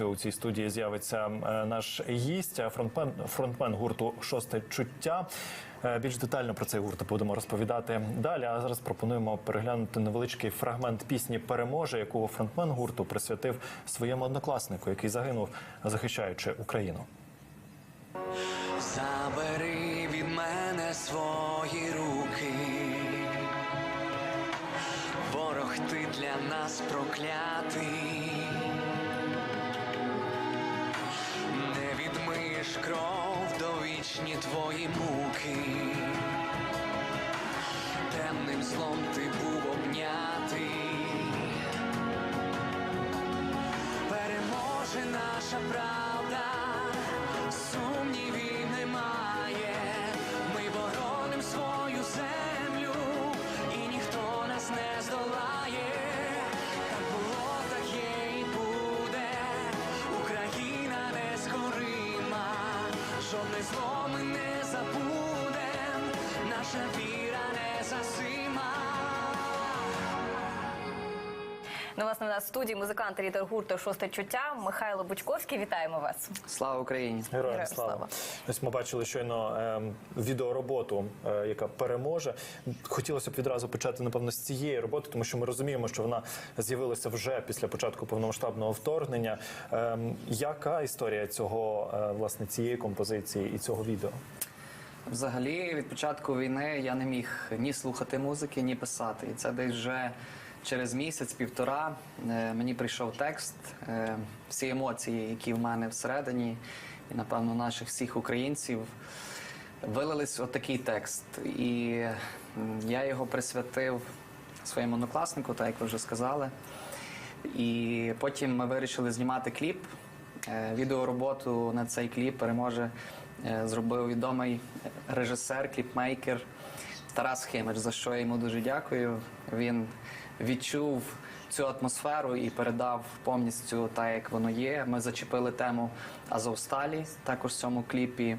У цій студії з'явиться е, наш гість, е, фронтмен, фронтмен гурту Шосте чуття. Е, Більш детально про цей гурт будемо розповідати далі. А зараз пропонуємо переглянути невеличкий фрагмент пісні Переможе, яку фронтмен гурту присвятив своєму однокласнику, який загинув, захищаючи Україну. Забери від мене свої руки, ворог ти для нас проклятий, твої муки, темним злом ти був обнятий, переможе наша правда, наша віра не засима. Ну, власне, у нас в студії музикант лідер гурту Шосте чуття Михайло Бучковський. Вітаємо вас. Слава Україні! Героям Героям слава. слава. Ось ми бачили щойно ем, відеороботу, е, яка переможе. Хотілося б відразу почати, напевно, з цієї роботи, тому що ми розуміємо, що вона з'явилася вже після початку повномасштабного вторгнення. Ем, яка історія цього е, власне цієї композиції і цього відео? Взагалі, від початку війни я не міг ні слухати музики, ні писати. І це десь вже через місяць-півтора е, мені прийшов текст, е, всі емоції, які в мене всередині, і напевно наших всіх українців, вилились отакий текст. І я його присвятив своєму однокласнику, так як ви вже сказали. І потім ми вирішили знімати кліп. Е, Відеороботу на цей кліп переможе зробив відомий режисер, кліпмейкер Тарас Химич, за що я йому дуже дякую. Він відчув цю атмосферу і передав повністю так, як воно є. Ми зачепили тему Азовсталі також в цьому кліпі.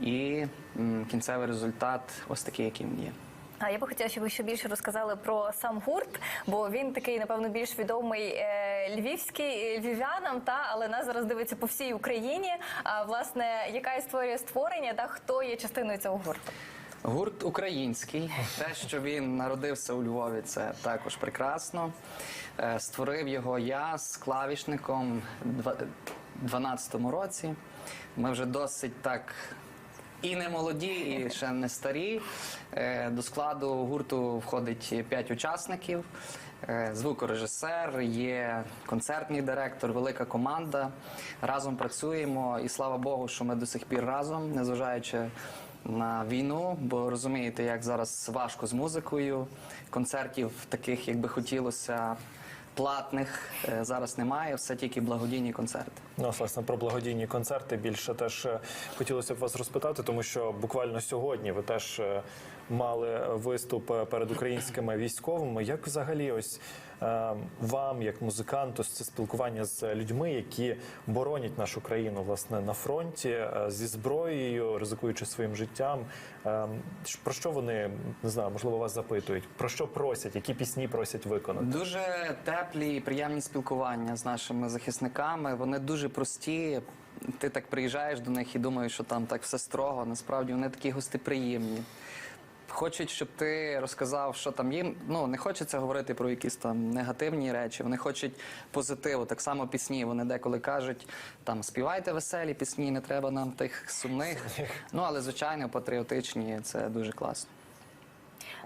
І м, кінцевий результат ось такий, який він є. А я би хотіла, щоб ви ще більше розказали про сам гурт, бо він такий, напевно, більш відомий е, львівський е, львів'янам, та але нас зараз дивиться по всій Україні. А власне, яка історія створення та хто є частиною цього гурту? Гурт український. Те, що він народився у Львові, це також прекрасно. Е, Створив його я з клавішником в 12-му році. Ми вже досить так. І не молоді, і ще не старі. Е, До складу гурту входить п'ять учасників. Е, Звукорежисер, є концертний директор, велика команда. Разом працюємо, і слава Богу, що ми до сих пір разом, незважаючи на війну, бо розумієте, як зараз важко з музикою. Концертів таких, як би хотілося, платних е, зараз немає, все тільки благодійні концерти. Ну, власне, про благодійні концерти більше теж е, хотілося б вас розпитати, тому що буквально сьогодні ви теж е, мали виступ перед українськими військовими. Як взагалі ось вам, як музиканту, це спілкування з людьми, які боронять нашу країну власне на фронті е, зі зброєю, ризикуючи своїм життям? Е, Про що вони не знаю, можливо, вас запитують? Про що просять? Які пісні просять виконати? Дуже теплі і приємні спілкування з нашими захисниками. Вони дуже прості. Ти так приїжджаєш до них і думаєш, що там так все строго. Насправді вони такі гостеприємні. Хочуть, щоб ти розказав, що там їм. Ну не хочеться говорити про якісь там негативні речі. Вони хочуть позитиву. Так само пісні. Вони деколи кажуть, там співайте веселі пісні, не треба нам тих сумних. Ну але звичайно, патріотичні це дуже класно.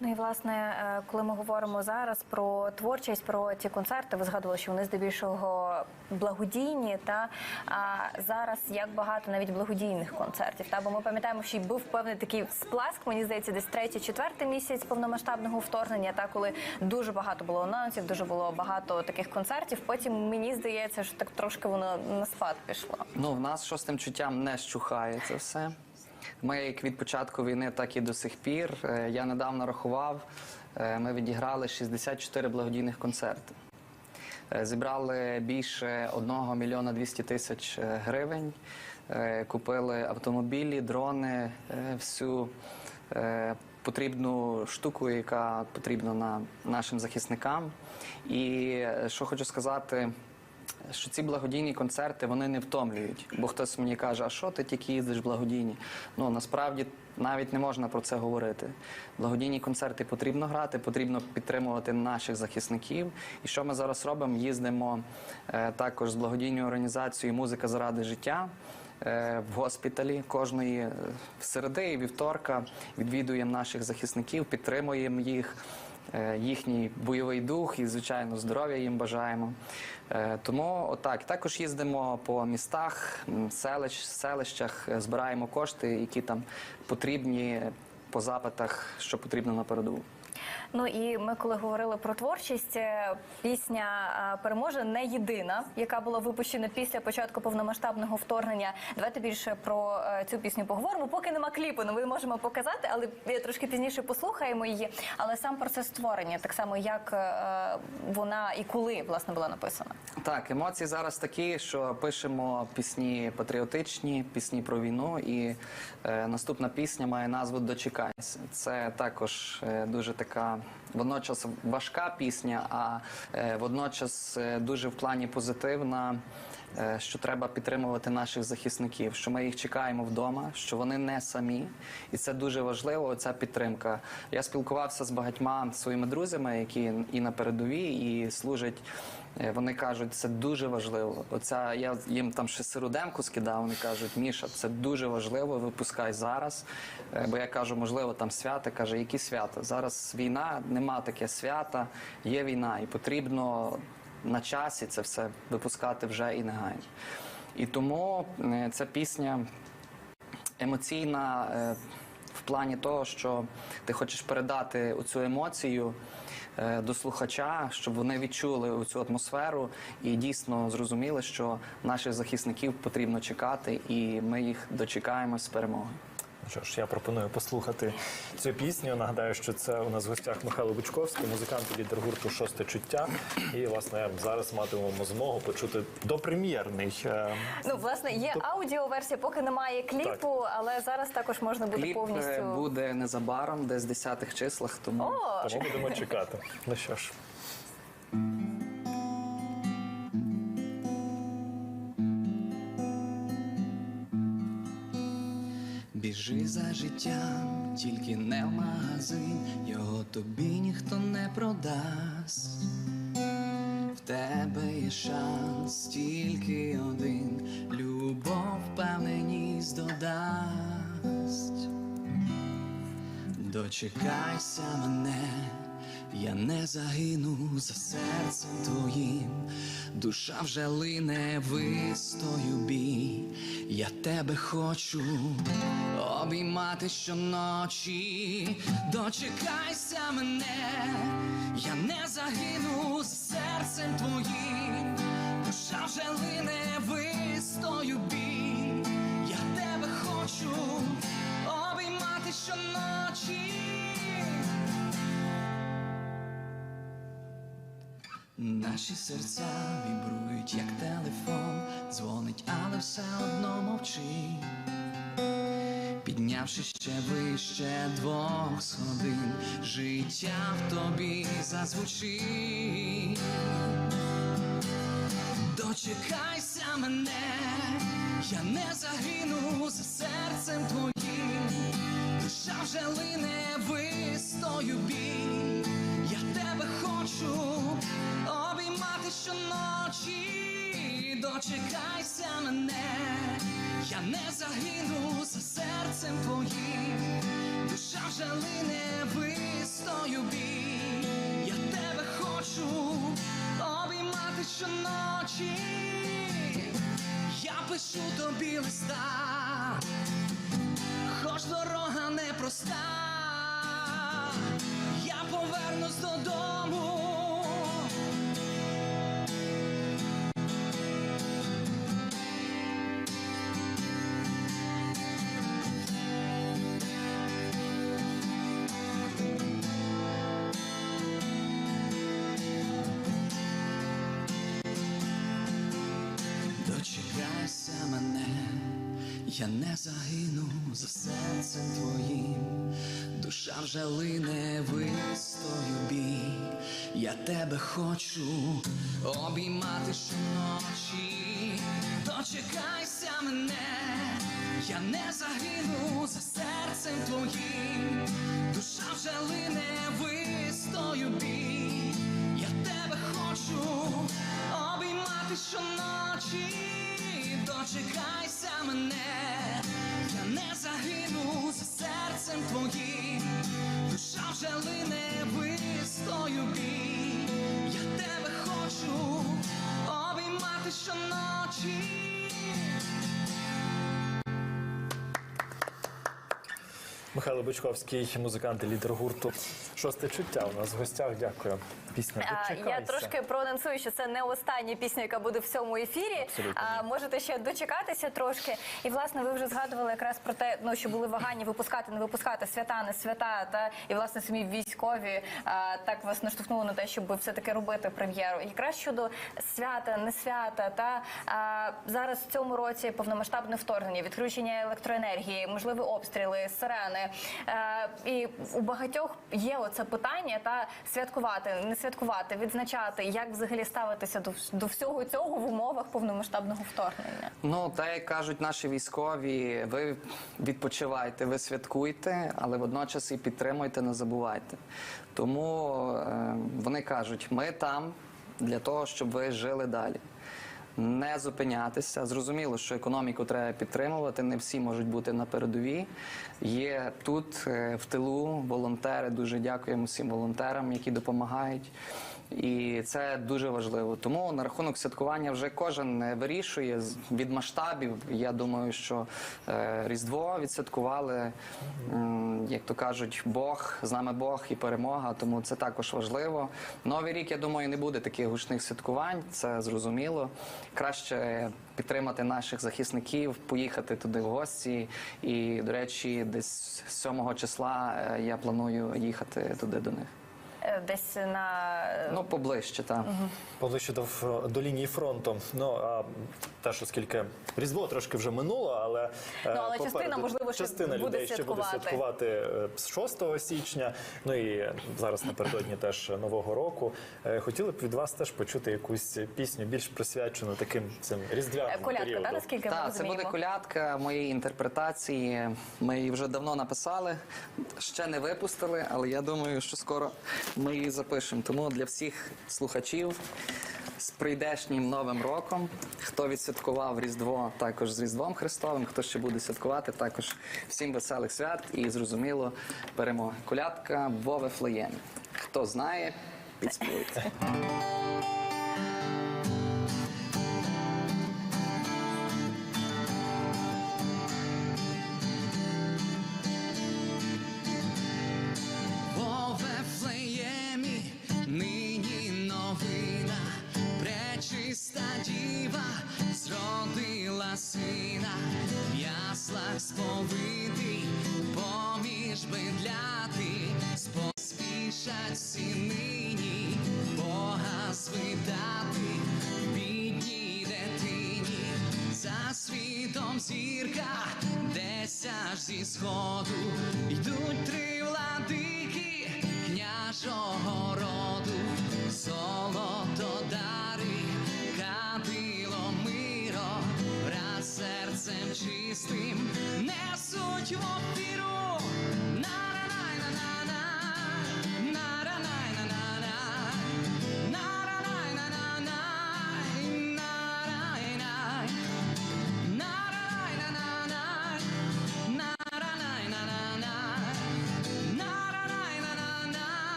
Ну і власне, е, коли ми говоримо зараз про творчість, про ці концерти, ви згадували, що вони здебільшого благодійні. Та а зараз як багато навіть благодійних концертів. Та бо ми пам'ятаємо, що й був певний такий сплеск, мені здається, десь третій, четвертий місяць повномасштабного вторгнення. Та коли дуже багато було анонсів, дуже було багато таких концертів. Потім мені здається, що так трошки воно на спад пішло. Ну, в нас шостим чуттям не щухає це все. Ми як від початку війни, так і до сих пір. Е, Я недавно рахував, е, ми відіграли 64 благодійних концерти. Е, Зібрали більше 1 мільйона 200 тисяч гривень, купили автомобілі, дрони, всю потрібну штуку, яка потрібна на нашим захисникам. І що хочу сказати, що ці благодійні концерти вони не втомлюють. Бо хтось мені каже, а що ти тільки їздиш благодійні? Ну насправді навіть не можна про це говорити. Благодійні концерти потрібно грати, потрібно підтримувати наших захисників. І що ми зараз робимо? Їздимо е, також з благодійною організацією Музика заради життя. е, В госпіталі кожної е, середи і вівторка відвідуємо наших захисників, підтримуємо їх, їхній бойовий дух і, звичайно, здоров'я їм бажаємо. Е, Тому отак. Також їздимо по містах, селищ, селищах, е, збираємо кошти, які там потрібні по запитах, що потрібно на передову. Ну і ми, коли говорили про творчість, е, пісня е, переможе не єдина, яка була випущена після початку повномасштабного вторгнення. Давайте більше про е, цю пісню поговоримо. Поки нема кліпу, ну ми можемо показати, але трошки пізніше послухаємо її. Але сам процес створення, так само як вона і коли власне була написана. Так, емоції зараз такі, що пишемо пісні патріотичні, пісні про війну. І е, наступна пісня має назву Дочекайся. Це також е, дуже така водночас важка пісня, а е, водночас е, дуже в плані позитивна. Е, Що треба підтримувати наших захисників, що ми їх чекаємо вдома, що вони не самі, і це дуже важливо. Ця підтримка. Я спілкувався з багатьма своїми друзями, які і на передовій, і служать Е, Вони кажуть, це дуже важливо. Оця я їм там ще сирудемку скидав. Вони кажуть, Міша, це дуже важливо. Випускай зараз. Е, Бо я кажу, можливо, там свята. Каже, які свята? Зараз війна, нема таке свята, є війна, і потрібно на часі це все випускати вже і негайно. І тому е, ця пісня емоційна е, в плані того, що ти хочеш передати цю емоцію е, до слухача, щоб вони відчули цю атмосферу і дійсно зрозуміли, що наших захисників потрібно чекати, і ми їх дочекаємось з перемоги. Що ж, я пропоную послухати цю пісню. Нагадаю, що це у нас в гостях Михайло Бучковський, музикант і лідер гурту Шосте чуття. І власне зараз матимемо змогу почути допрем'єрний. е, Ну власне є аудіоверсія, поки немає кліпу, але зараз також можна буде Кліп е, повністю. буде незабаром, десь в 10-х числах. Тому О, Тому будемо чекати. Ну що ж. Життям, тільки не в магазин, його тобі ніхто не продасть. В тебе є шанс, тільки один, любов впевненість додасть. Дочекайся мене, я не загину за серцем твоїм, душа вже лине, вистою бій, я тебе хочу обіймати щоночі, дочекайся мене, я не загину за серцем твоїм, душа вже лине, вистою бій, я тебе хочу обіймати щоночі. Наші серця вібрують, як телефон, дзвонить, але все одно мовчить. Піднявши ще вище двох сходин, життя в тобі зазвучить. Дочекайся мене, я не загину за серцем твоїм, душа вже лине вистою бій, я тебе хочу обіймати щоночі, дочекайся мене, я не загину за серцем твоїм, душа вже лине вистою бій, я тебе хочу обіймати щоночі, я пишу тобі листа, Я не загину за серцем твоїм, душа вже лине вистою бій. Я тебе хочу обіймати щоночі. Дочекайся мене, я не загину за серцем твоїм, Михайло Бичковський, музикант і лідер гурту. Шосте чуття у нас в гостях. Дякую. Пісня «Дочекайся». Я трошки проанонсую, що це не остання пісня, яка буде в цьому ефірі. Абсолютно А, можете ще дочекатися трошки. І власне ви вже згадували якраз про те, ну що були вагання випускати, не випускати свята, не свята. Та і власне самі військові а, так вас наштовхнули на те, щоб все таки робити прем'єру. Якраз щодо свята, не свята, та а, зараз в цьому році повномасштабне вторгнення, відключення електроенергії, можливі обстріли, сирени. Е, і у багатьох є оце питання та святкувати, не святкувати, відзначати, як взагалі ставитися до, до всього цього в умовах повномасштабного вторгнення. Ну, так як кажуть наші військові, ви відпочивайте, ви святкуйте, але водночас і підтримуйте, не забувайте. Тому е, вони кажуть, ми там для того, щоб ви жили далі. Не зупинятися. Зрозуміло, що економіку треба підтримувати. Не всі можуть бути на передовій. Є тут е, в тилу волонтери. Дуже дякуємо всім волонтерам, які допомагають. І це дуже важливо. Тому на рахунок святкування вже кожен е, вирішує від масштабів. Я думаю, що е, Різдво відсвяткували, як то кажуть, Бог з нами Бог і перемога. Тому це також важливо. Новий рік, я думаю, не буде таких гучних святкувань. Це зрозуміло. Краще підтримати наших захисників, поїхати туди в гості. І, до речі, десь 7 числа е, я планую їхати туди до них. Е, Десь на Ну, поближче, так. Поближче до, ф- до лінії фронту. Ну а теж оскільки різдво трошки вже минуло, але, е, Ну, але попереду частина, можливо, ще частина буде людей ще буде святкувати. святкувати е, з 6 січня. Ну і зараз напередодні теж нового року. Е, Хотіли б від вас теж почути якусь пісню більш присвячену таким цим е, різдвяним колядка, періоду. та наскільки ми Так, це розуміємо? буде колядка моєї інтерпретації. Ми її вже давно написали, ще не випустили, але я думаю, що скоро ми її запишемо. Тому для всіх слухачів з прийдешнім новим роком, хто відсвяткував Різдво, також з Різдвом Христовим, хто ще буде святкувати, також всім веселих свят і зрозуміло перемоги. Колядка Вове Вифлеємі. Хто знає, підспівуйте. Яслах сповитий, поміж бедляти, споспішать всі нині, Бога звидати, бідній дитині, за світом зірка, десь аж зі сходу, йдуть три владики княжого роду, золото дари, миро, раз серцем чистим You're vuol hero.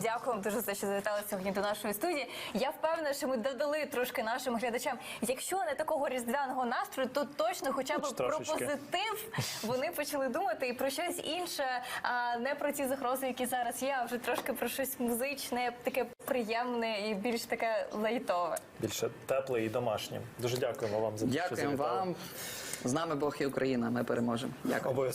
Слава, дякуємо дуже за те, що завітали сьогодні до нашої студії. Я впевнена, що ми додали трошки нашим глядачам. Якщо не такого різдвяного настрою, то точно, хоча б Хоч про трошечки. позитив вони почали думати і про щось інше, а не про ці загрози, які зараз є, а вже трошки про щось музичне, таке приємне і більш таке лайтове. Більше тепле і домашнє. Дуже дякуємо вам за те, що Дякуємо завітали. вам. З нами Бог і Україна. Ми переможемо. Дякую. Обов'язково.